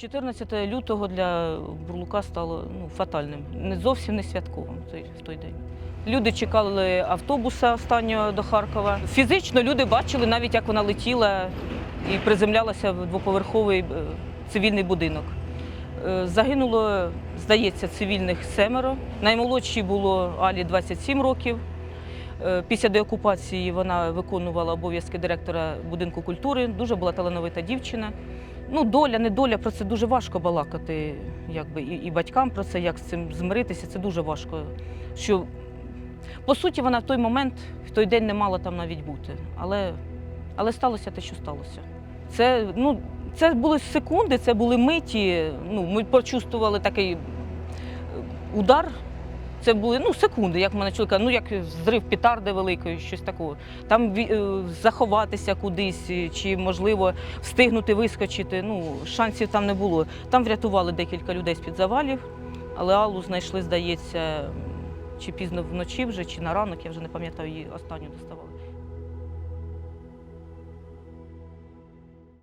14 лютого для Бурлука стало ну, фатальним, не зовсім не святковим в той, день. Люди чекали автобуса останнього до Харкова. Фізично люди бачили навіть, як вона летіла і приземлялася в двоповерховий е, цивільний будинок. Е, Загинуло, здається, цивільних семеро. Наймолодшій було Алі 27 років. Е, Після деокупації вона виконувала обов'язки директора будинку культури. Дуже була талановита дівчина. Ну, доля, не доля, про це дуже важко балакати, якби і, і батькам про це, як з цим змиритися. Це дуже важко. Що по суті вона в той момент, в той день не мала там навіть бути. Але, але сталося те, що сталося. Це, ну, це були секунди, це були миті. Ну, ми почувствували такий е, удар. Це були ну, секунди, як мене чоловіка, ну як зрив пітарди великої, щось такого. Там е, заховатися кудись, е, чи можливо встигнути вискочити. Ну, шансів там не було. Там врятували декілька людей з-під завалів, але Аллу знайшли, здається, чи пізно вночі вже, чи на ранок, я вже не пам'ятаю, її останню доставали.